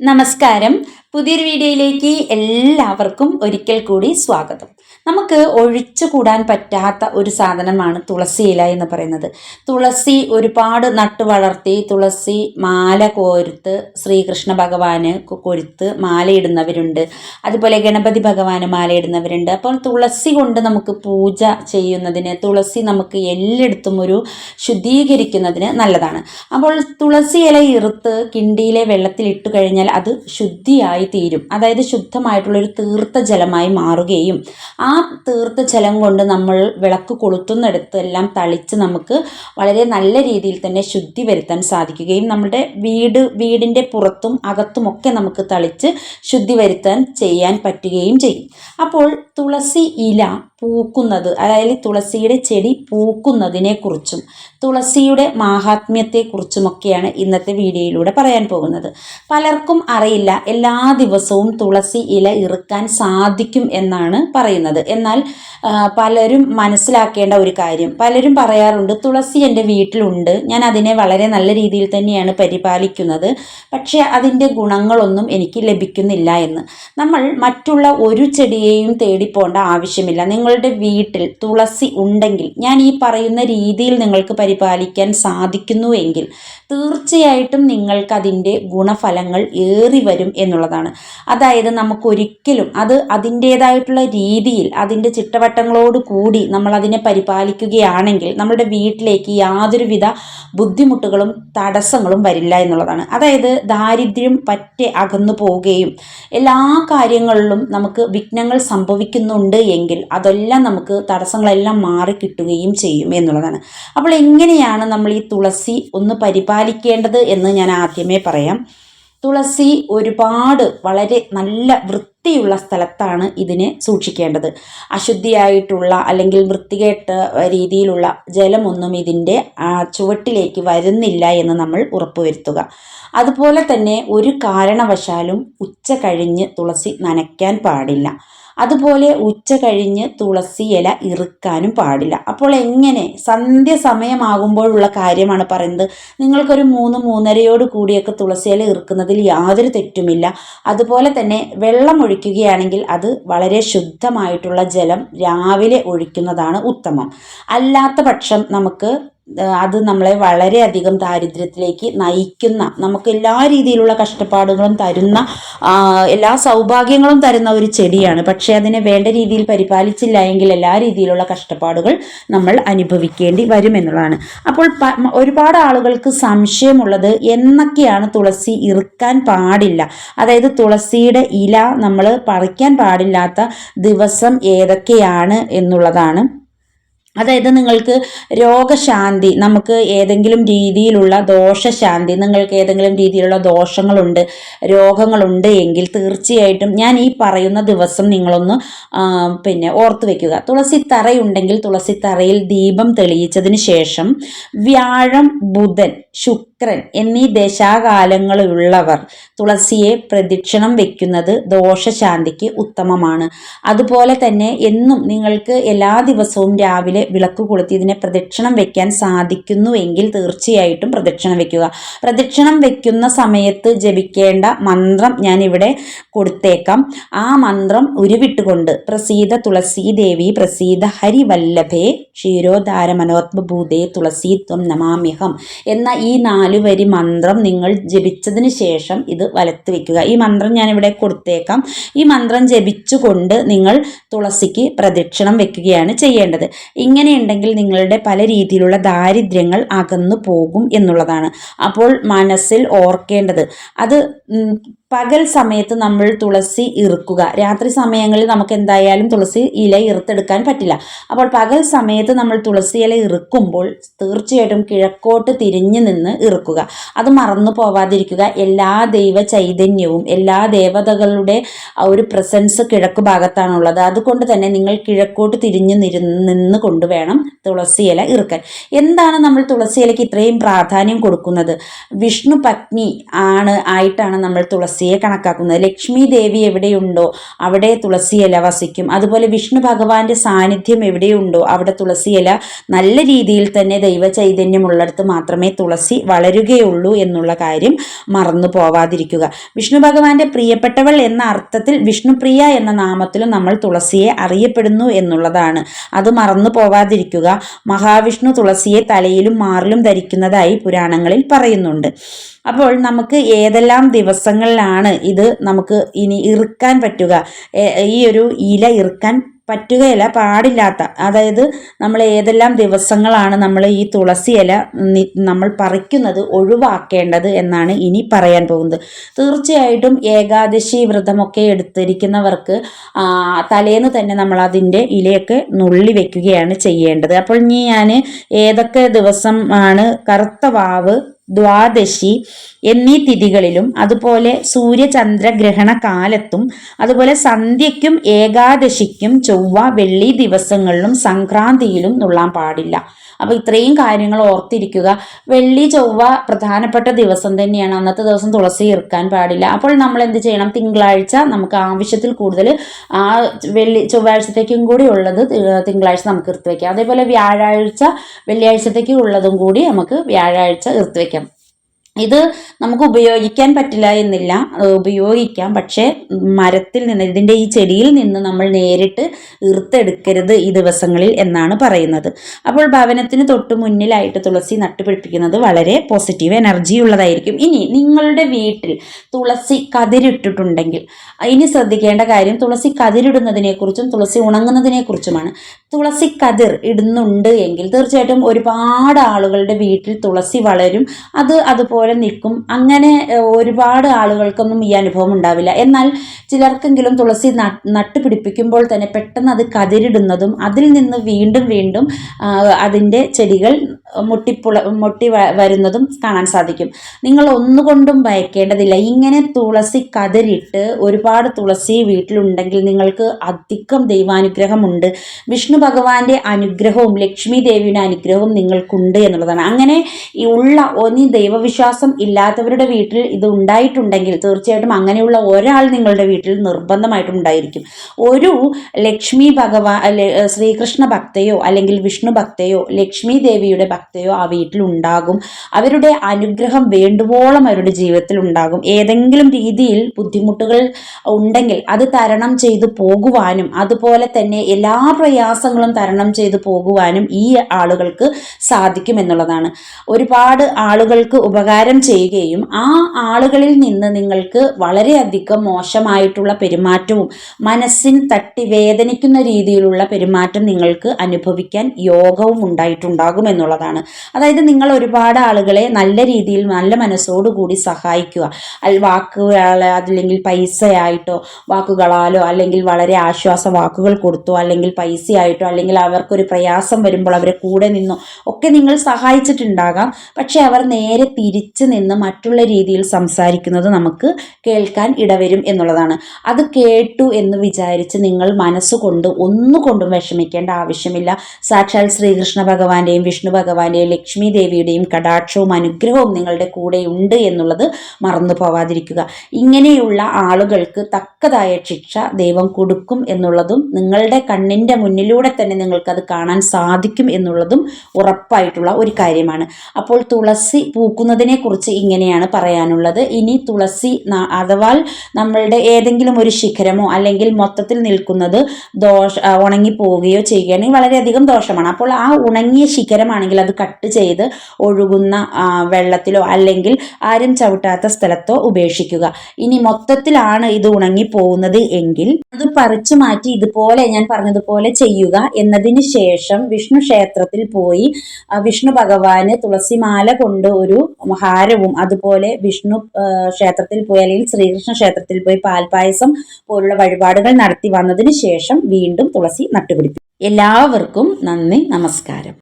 നമസ്കാരം. പുതിയൊരു വീഡിയോയിലേക്ക് എല്ലാവർക്കും ഒരിക്കൽ കൂടി സ്വാഗതം. നമുക്ക് ഒഴിച്ചു കൂടാൻ പറ്റാത്ത ഒരു സാധനമാണ് തുളസി ഇല എന്ന് പറയുന്നത്. തുളസി ഒരുപാട് നട്ടു വളർത്തി തുളസി മാല കോരുത്ത് ശ്രീകൃഷ്ണ ഭഗവാന് കൊരുത്ത് മാലയിടുന്നവരുണ്ട്. അതുപോലെ ഗണപതി ഭഗവാന് മാലയിടുന്നവരുണ്ട്. അപ്പോൾ തുളസി കൊണ്ട് നമുക്ക് പൂജ ചെയ്യുന്നതിന് തുളസി നമുക്ക് എല്ലായിടത്തും ഒരു ശുദ്ധീകരിക്കുന്നതിന് നല്ലതാണ്. അപ്പോൾ തുളസി ഇല ഇറുത്ത് കിണ്ടിയിലെ വെള്ളത്തിലിട്ട് കഴിഞ്ഞാൽ അത് ശുദ്ധിയായി തീരും അതായത് ശുദ്ധമായിട്ടുള്ള ഒരു തീർത്ത ജലമായി മാറുകയും ആ തീർത്ത ജലം കൊണ്ട് നമ്മൾ വിളക്ക് കൊളുത്തുന്നിടത്ത് എല്ലാം തളിച്ച് നമുക്ക് വളരെ നല്ല രീതിയിൽ തന്നെ ശുദ്ധി വരുത്താൻ സാധിക്കുകയും നമ്മുടെ വീട് വീടിന്റെ പുറത്തും അകത്തുമൊക്കെ നമുക്ക് തളിച്ച് ശുദ്ധി വരുത്താൻ ചെയ്യാൻ പറ്റുകയും ചെയ്യും. അപ്പോൾ തുളസി ഇല പൂക്കുന്നത് അതായത് തുളസിയുടെ ചെടി പൂക്കുന്നതിനെക്കുറിച്ചും തുളസിയുടെ മാഹാത്മ്യത്തെക്കുറിച്ചുമൊക്കെയാണ് ഇന്നത്തെ വീഡിയോയിലൂടെ പറയാൻ പോകുന്നത്. പലർക്കും അറിയില്ല എല്ലാ ദിവസവും തുളസി ഇല ഇറുക്കാൻ സാധിക്കും എന്നാണ് പറയുന്നത്. എന്നാൽ പലരും മനസ്സിലാക്കേണ്ട ഒരു കാര്യം. പലരും പറയാറുണ്ട് തുളസി എന്റെ വീട്ടിലുണ്ട് ഞാൻ അതിനെ വളരെ നല്ല രീതിയിൽ തന്നെയാണ് പരിപാലിക്കുന്നത് പക്ഷേ അതിന്റെ ഗുണങ്ങളൊന്നും എനിക്ക് ലഭിക്കുന്നില്ല എന്ന്. നമ്മൾ മറ്റുള്ള ഒരു ചെടിയെയും തേടിപ്പോണ്ട ആവശ്യമില്ല. നിങ്ങളുടെ വീട്ടിൽ തുളസി ഉണ്ടെങ്കിൽ ഞാൻ ഈ പറയുന്ന രീതിയിൽ നിങ്ങൾക്ക് പരിപാലിക്കാൻ സാധിക്കുന്നുവെങ്കിൽ തീർച്ചയായിട്ടും നിങ്ങൾക്ക് അതിന്റെ ഗുണഫലങ്ങൾ ഏറി വരും എന്നുള്ളതാണ്. അതായത് നമുക്കൊരിക്കലും അത് അതിന്റേതായിട്ടുള്ള രീതിയിൽ അതിന്റെ ചിട്ടവട്ടങ്ങളോട് കൂടി നമ്മൾ അതിനെ പരിപാലിക്കുകയാണെങ്കിൽ നമ്മുടെ വീട്ടിലേക്ക് യാതൊരുവിധ ബുദ്ധിമുട്ടുകളും തടസ്സങ്ങളും വരില്ല എന്നുള്ളതാണ്. അതായത് ദാരിദ്ര്യം പറ്റെ അകന്നു പോവുകയും എല്ലാ കാര്യങ്ങളിലും നമുക്ക് വിഘ്നങ്ങൾ സംഭവിക്കുന്നുണ്ട് എങ്കിൽ അതെല്ലാം നമുക്ക് തടസ്സങ്ങളെല്ലാം മാറി കിട്ടുകയും ചെയ്യും എന്നുള്ളതാണ്. അപ്പോൾ എങ്ങനെയാണ് നമ്മൾ ഈ തുളസി ഒന്ന് പരിപാലിക്കേണ്ടത് എന്ന് ഞാൻ ആദ്യമേ പറയാം. തുളസി ഒരുപാട് വളരെ നല്ല വൃത്തിയുള്ള സ്ഥലത്താണ് ഇതിനെ സൂക്ഷിക്കേണ്ടത്. അശുദ്ധിയായിട്ടുള്ള അല്ലെങ്കിൽ വൃത്തികെട്ട രീതിയിലുള്ള ജലമൊന്നും ഇതിന്റെ ചുവട്ടിലേക്ക് വരുന്നില്ല എന്ന് നമ്മൾ ഉറപ്പുവരുത്തുക. അതുപോലെ തന്നെ ഒരു കാരണവശാലും ഉച്ച കഴിഞ്ഞ് തുളസി നനയ്ക്കാൻ പാടില്ല. അതുപോലെ ഉച്ച കഴിഞ്ഞ് തുളസി ഇല ഇറുക്കാനും പാടില്ല. അപ്പോൾ എങ്ങനെ? സന്ധ്യ സമയമാകുമ്പോഴുള്ള കാര്യമാണ് പറയുന്നത്. നിങ്ങൾക്കൊരു മൂന്ന് മൂന്നരയോട് കൂടിയൊക്കെ തുളസി ഇല ഇറുക്കുന്നതിൽ യാതൊരു തെറ്റുമില്ല. അതുപോലെ തന്നെ വെള്ളം ഒഴിക്കുകയാണെങ്കിൽ അത് വളരെ ശുദ്ധമായിട്ടുള്ള ജലം രാവിലെ ഒഴിക്കുന്നതാണ് ഉത്തമം. അല്ലാത്ത പക്ഷം നമുക്ക് അത് നമ്മളെ വളരെയധികം ദാരിദ്ര്യത്തിലേക്ക് നയിക്കുന്ന നമുക്ക് എല്ലാ രീതിയിലുള്ള കഷ്ടപ്പാടുകളും തരുന്ന എല്ലാ സൗഭാഗ്യങ്ങളും തരുന്ന ഒരു ചെടിയാണ്. പക്ഷേ അതിനെ വേണ്ട രീതിയിൽ പരിപാലിച്ചില്ല എങ്കിൽ എല്ലാ രീതിയിലുള്ള കഷ്ടപ്പാടുകൾ നമ്മൾ അനുഭവിക്കേണ്ടി വരും എന്നുള്ളതാണ്. അപ്പോൾ ഒരുപാട് ആളുകൾക്ക് സംശയമുള്ളത് എന്നൊക്കെയാണ് തുളസി ഇറുക്കാൻ പാടില്ല. അതായത് തുളസിയുടെ ഇല നമ്മൾ പറിക്കാൻ പാടില്ലാത്ത ദിവസം ഏതൊക്കെയാണ് എന്നുള്ളതാണ്. അതായത് നിങ്ങൾക്ക് രോഗശാന്തി നമുക്ക് ഏതെങ്കിലും രീതിയിലുള്ള ദോഷശാന്തി നിങ്ങൾക്ക് ഏതെങ്കിലും രീതിയിലുള്ള ദോഷങ്ങളുണ്ട് രോഗങ്ങളുണ്ട് എങ്കിൽ തീർച്ചയായിട്ടും ഞാൻ ഈ പറയുന്ന ദിവസം നിങ്ങളൊന്ന് പിന്നെ ഓർത്തു വെക്കുക. തുളസി തറയുണ്ടെങ്കിൽ തുളസി തറയിൽ ദീപം തെളിയിച്ചതിന് ശേഷം വ്യാഴം ബുധൻ ശുക്രൻ എന്നീ ദശാകാലങ്ങളുള്ളവർ തുളസിയെ പ്രദക്ഷിണം വെക്കുന്നത് ദോഷശാന്തിക്ക് ഉത്തമമാണ്. അതുപോലെ തന്നെ എന്നും നിങ്ങൾക്ക് എല്ലാ ദിവസവും രാവിലെ വിളക്ക് കൊളുത്തി ഇതിനെ പ്രദക്ഷിണം വെക്കാൻ സാധിക്കുന്നുവെങ്കിൽ തീർച്ചയായിട്ടും പ്രദക്ഷിണം വെക്കുക. പ്രദക്ഷിണം വെക്കുന്ന സമയത്ത് ജപിക്കേണ്ട മന്ത്രം ഞാനിവിടെ കൊടുത്തേക്കാം. ആ മന്ത്രം ഉരുവിട്ടുകൊണ്ട് പ്രസീത തുളസി ദേവി പ്രസീത ഹരിവല്ലഭേ ക്ഷീരോധാര മനോത്മഭൂതേ തുളസീത്വം നമാമ്യഹം എന്ന ഈ നാലു വരി മന്ത്രം നിങ്ങൾ ജപിച്ചതിന് ശേഷം ഇത് വലത്ത് വെക്കുക. ഈ മന്ത്രം ഞാൻ ഇവിടെ കൊടുത്തേക്കാം. ഈ മന്ത്രം ജപിച്ചുകൊണ്ട് നിങ്ങൾ തുളസിക്ക് പ്രദക്ഷിണം വെക്കുകയാണ് ചെയ്യേണ്ടത്. ഇങ്ങനെയുണ്ടെങ്കിൽ നിങ്ങളുടെ പല രീതിയിലുള്ള ദാരിദ്ര്യങ്ങൾ അകന്നു പോകും എന്നുള്ളതാണ്. അപ്പോൾ മനസ്സിൽ ഓർക്കേണ്ടത്. അത് പകൽ സമയത്ത് നമ്മൾ തുളസി ഇറുക്കുക. രാത്രി സമയങ്ങളിൽ നമുക്ക് എന്തായാലും തുളസി ഇല ഇറുത്തെടുക്കാൻ പറ്റില്ല. അപ്പോൾ പകൽ സമയത്ത് നമ്മൾ തുളസി ഇല ഇറുക്കുമ്പോൾ തീർച്ചയായിട്ടും കിഴക്കോട്ട് തിരിഞ്ഞു നിന്ന് ഇറുക്കുക. അത് മറന്നു പോവാതിരിക്കുക. എല്ലാ ദൈവ ചൈതന്യവും എല്ലാ ദേവതകളുടെ ഒരു പ്രസൻസ് കിഴക്ക് ഭാഗത്താണുള്ളത്. അതുകൊണ്ട് തന്നെ നിങ്ങൾ കിഴക്കോട്ട് തിരിഞ്ഞു നിന്ന് കൊണ്ടുവേണം തുളസി ഇല ഇറുക്കാൻ. എന്താണ് നമ്മൾ തുളസി ഇലയ്ക്ക് ഇത്രയും പ്രാധാന്യം കൊടുക്കുന്നത്? വിഷ്ണു പത്നി ആണ് ആയിട്ടാണ് നമ്മൾ തുളസി തുളസിയെ കണക്കാക്കുന്നത്. ലക്ഷ്മി ദേവി എവിടെയുണ്ടോ അവിടെ തുളസി ഇല വസിക്കും. അതുപോലെ വിഷ്ണു ഭഗവാന്റെ സാന്നിധ്യം എവിടെയുണ്ടോ അവിടെ തുളസി ഇല നല്ല രീതിയിൽ തന്നെ ദൈവ ചൈതന്യമുള്ളിടത്ത് മാത്രമേ തുളസി വളരുകയുള്ളൂ എന്നുള്ള കാര്യം മറന്നു പോവാതിരിക്കുക. വിഷ്ണു ഭഗവാന്റെ പ്രിയപ്പെട്ടവൾ എന്ന അർത്ഥത്തിൽ വിഷ്ണുപ്രിയ എന്ന നാമത്തിലും നമ്മൾ തുളസിയെ അറിയപ്പെടുന്നു എന്നുള്ളതാണ്. അത് മറന്നു പോവാതിരിക്കുക. മഹാവിഷ്ണു തുളസിയെ തലയിലും മാറിലും ധരിക്കുന്നതായി പുരാണങ്ങളിൽ പറയുന്നുണ്ട്. അപ്പോൾ നമുക്ക് ഏതെല്ലാം ദിവസങ്ങളിലാണ് ഇത് നമുക്ക് ഇനി ഇറുക്കാൻ പറ്റുക? ഈ ഒരു ഇല ഇറുക്കാൻ പറ്റുകയില്ല പാടില്ലാത്ത. അതായത് നമ്മൾ ഏതെല്ലാം ദിവസങ്ങളാണ് നമ്മൾ ഈ തുളസി ഇല നമ്മൾ പറിക്കുന്നത് ഒഴിവാക്കേണ്ടത് എന്നാണ് ഇനി പറയാൻ പോകുന്നത്. തീർച്ചയായിട്ടും ഏകാദശി വ്രതമൊക്കെ എടുത്തിരിക്കുന്നവർക്ക് തലേന്ന് തന്നെ നമ്മൾ അതിന്റെ ഇലയൊക്കെ നുള്ളി വെക്കുകയാണ് ചെയ്യേണ്ടത്. അപ്പോൾ ഇനി ഞാൻ ഏതൊക്കെ ദിവസം ആണ് കറുത്ത വാവ് doar de എന്നീ തിഥികളിലും അതുപോലെ സൂര്യചന്ദ്ര ഗ്രഹണ കാലത്തും അതുപോലെ സന്ധ്യയ്ക്കും ഏകാദശിക്കും ചൊവ്വ വെള്ളി ദിവസങ്ങളിലും സംക്രാന്തിയിലും നുള്ളാൻ പാടില്ല. അപ്പോൾ ഇത്രയും കാര്യങ്ങൾ ഓർത്തിരിക്കുക. വെള്ളി ചൊവ്വ പ്രധാനപ്പെട്ട ദിവസം തന്നെയാണ്. അന്നത്തെ ദിവസം തുളസി ഇറക്കാൻ പാടില്ല. അപ്പോൾ നമ്മൾ എന്ത് ചെയ്യണം? തിങ്കളാഴ്ച നമുക്ക് ആവശ്യത്തിൽ കൂടുതൽ ആ വെള്ളി ചൊവ്വാഴ്ചത്തേക്കും കൂടി ഉള്ളത് തിങ്കളാഴ്ച നമുക്ക് ഇർത്ത് വയ്ക്കാം അതേപോലെ വ്യാഴാഴ്ച വെള്ളിയാഴ്ചത്തേക്ക് ഉള്ളതും കൂടി നമുക്ക് വ്യാഴാഴ്ച ഇർത്ത് ഇത് നമുക്ക് ഉപയോഗിക്കാൻ പറ്റില്ല എന്നില്ല. ഉപയോഗിക്കാം. പക്ഷേ മരത്തിൽ നിന്ന് ഇതിന്റെ ഈ ചെടിയിൽ നിന്ന് നമ്മൾ നേരിട്ട് ഈർത്തെടുക്കരുത് ഈ ദിവസങ്ങളിൽ എന്നാണ് പറയുന്നത്. അപ്പോൾ ഭവനത്തിന് തൊട്ട് മുന്നിലായിട്ട് തുളസി നട്ടുപിടിപ്പിക്കുന്നത് വളരെ പോസിറ്റീവ് എനർജി ഉള്ളതായിരിക്കും. ഇനി നിങ്ങളുടെ വീട്ടിൽ തുളസി കതിരിട്ടിട്ടുണ്ടെങ്കിൽ ഇനി ശ്രദ്ധിക്കേണ്ട കാര്യം തുളസി കതിരിടുന്നതിനെക്കുറിച്ചും തുളസി ഉണങ്ങുന്നതിനെക്കുറിച്ചുമാണ്. തുളസി കതിർ ഇടുന്നുണ്ട് എങ്കിൽ തീർച്ചയായിട്ടും ഒരുപാട് ആളുകളുടെ വീട്ടിൽ തുളസി വളരും. അത് അതുപോലെ പോലെ നിൽക്കും. അങ്ങനെ ഒരുപാട് ആളുകൾക്കൊന്നും ഈ അനുഭവം ഉണ്ടാവില്ല. എന്നാൽ ചിലർക്കെങ്കിലും തുളസി നട്ടുപിടിപ്പിക്കുമ്പോൾ തന്നെ പെട്ടെന്ന് അത് കതിരിടുന്നതും അതിൽ നിന്ന് വീണ്ടും വീണ്ടും അതിന്റെ ചെടികൾ മുട്ടിപ്പുള മുട്ടി വരുന്നതും കാണാൻ സാധിക്കും. നിങ്ങൾ ഒന്നുകൊണ്ടും ഭയക്കേണ്ടതില്ല. ഇങ്ങനെ തുളസി കതിരിട്ട് ഒരുപാട് തുളസി വീട്ടിലുണ്ടെങ്കിൽ നിങ്ങൾക്ക് അധികം ദൈവാനുഗ്രഹമുണ്ട്. വിഷ്ണു ഭഗവാന്റെ അനുഗ്രഹവും ലക്ഷ്മി ദേവിയുടെ അനുഗ്രഹവും നിങ്ങൾക്കുണ്ട് എന്നുള്ളതാണ്. അങ്ങനെ ഈ ഉള്ള ഒന്നി ദൈവവിശ്വാസം വിശ്വാസം ഇല്ലാത്തവരുടെ വീട്ടിൽ ഇത് ഉണ്ടായിട്ടുണ്ടെങ്കിൽ തീർച്ചയായിട്ടും അങ്ങനെയുള്ള ഒരാൾ നിങ്ങളുടെ വീട്ടിൽ നിർബന്ധമായിട്ടും ഉണ്ടായിരിക്കും. ഒരു ലക്ഷ്മി ഭഗവാൻ ശ്രീകൃഷ്ണ ഭക്തയോ അല്ലെങ്കിൽ വിഷ്ണു ഭക്തയോ ലക്ഷ്മി ദേവിയുടെ ഭക്തയോ ആ വീട്ടിൽ ഉണ്ടാകും. അവരുടെ അനുഗ്രഹം വേണ്ടുവോളം അവരുടെ ജീവിതത്തിൽ ഉണ്ടാകും. ഏതെങ്കിലും രീതിയിൽ ബുദ്ധിമുട്ടുകൾ ഉണ്ടെങ്കിൽ അത് തരണം ചെയ്തു പോകുവാനും അതുപോലെ തന്നെ എല്ലാ പ്രയാസങ്ങളും തരണം ചെയ്തു പോകുവാനും ഈ ആളുകൾക്ക് സാധിക്കും എന്നുള്ളതാണ്. ഒരുപാട് ആളുകൾക്ക് ഉപകാരം ഉപകാരം ചെയ്യുകയും ആ ആളുകളിൽ നിന്ന് നിങ്ങൾക്ക് വളരെയധികം മോശമായിട്ടുള്ള പെരുമാറ്റവും മനസ്സിന് തട്ടി വേദനിക്കുന്ന രീതിയിലുള്ള പെരുമാറ്റം നിങ്ങൾക്ക് അനുഭവിക്കാൻ യോഗവും ഉണ്ടായിട്ടുണ്ടാകും എന്നുള്ളതാണ്. അതായത് നിങ്ങൾ ഒരുപാട് ആളുകളെ നല്ല രീതിയിൽ നല്ല മനസ്സോടുകൂടി സഹായിക്കുക. അൽ വാക്കുകൾ അതില്ലെങ്കിൽ പൈസയായിട്ടോ വാക്കുകളാലോ അല്ലെങ്കിൽ വളരെ ആശ്വാസ വാക്കുകൾ കൊടുത്തോ അല്ലെങ്കിൽ പൈസയായിട്ടോ അല്ലെങ്കിൽ അവർക്കൊരു പ്രയാസം വരുമ്പോൾ അവരെ കൂടെ നിന്നോ ഒക്കെ നിങ്ങൾ സഹായിച്ചിട്ടുണ്ടാകാം. പക്ഷെ അവർ നേരെ തിരിച്ച് ഉറച്ചു നിന്ന് മറ്റുള്ള രീതിയിൽ സംസാരിക്കുന്നത് നമുക്ക് കേൾക്കാൻ ഇടവരും എന്നുള്ളതാണ്. അത് കേട്ടു എന്ന് വിചാരിച്ച് നിങ്ങൾ മനസ്സുകൊണ്ട് ഒന്നുകൊണ്ടും വിഷമിക്കേണ്ട ആവശ്യമില്ല. സാക്ഷാൽ ശ്രീകൃഷ്ണ ഭഗവാന്റെയും വിഷ്ണു ഭഗവാന്റെയും ലക്ഷ്മി ദേവിയുടെയും കടാക്ഷവും അനുഗ്രഹവും നിങ്ങളുടെ കൂടെ ഉണ്ട് എന്നുള്ളത് മറന്നു പോവാതിരിക്കുക. ഇങ്ങനെയുള്ള ആളുകൾക്ക് തക്കതായ ശിക്ഷ ദൈവം കൊടുക്കും എന്നുള്ളതും നിങ്ങളുടെ കണ്ണിന്റെ മുന്നിലൂടെ തന്നെ നിങ്ങൾക്കത് കാണാൻ സാധിക്കും എന്നുള്ളതും ഉറപ്പായിട്ടുള്ള ഒരു കാര്യമാണ്. അപ്പോൾ തുളസി പൂക്കുന്നതിനെ കുറിച്ച് ഇങ്ങനെയാണ് പറയാനുള്ളത്. ഇനി തുളസി അഥവാ നമ്മളുടെ ഏതെങ്കിലും ഒരു ശിഖരമോ അല്ലെങ്കിൽ മൊത്തത്തിൽ നിൽക്കുന്നത് ദോഷ ഉണങ്ങി പോവുകയോ ചെയ്യുകയാണെങ്കിൽ വളരെയധികം ദോഷമാണ്. അപ്പോൾ ആ ഉണങ്ങിയ ശിഖരമാണെങ്കിൽ അത് കട്ട് ചെയ്ത് ഒഴുകുന്ന വെള്ളത്തിലോ അല്ലെങ്കിൽ ആരും ചവിട്ടാത്ത സ്ഥലത്തോ ഉപേക്ഷിക്കുക. ഇനി മൊത്തത്തിലാണ് ഇത് ഉണങ്ങി പോകുന്നത് എങ്കിൽ അത് പറിച്ചു മാറ്റി ഇതുപോലെ ഞാൻ പറഞ്ഞതുപോലെ ചെയ്യുക എന്നതിന് ശേഷം വിഷ്ണു ക്ഷേത്രത്തിൽ പോയി വിഷ്ണു ഭഗവാന് തുളസിമാല കൊണ്ട് ഒരു ഹാരവും അതുപോലെ വിഷ്ണു ക്ഷേത്രത്തിൽ പോയി അല്ലെങ്കിൽ ശ്രീകൃഷ്ണ ക്ഷേത്രത്തിൽ പോയി പാൽപായസം പോലുള്ള വഴിപാടുകൾ നടത്തി വന്നതിന് ശേഷം വീണ്ടും തുളസി നട്ടുപിടിപ്പിക്കും എല്ലാവർക്കും നന്ദി നമസ്കാരം.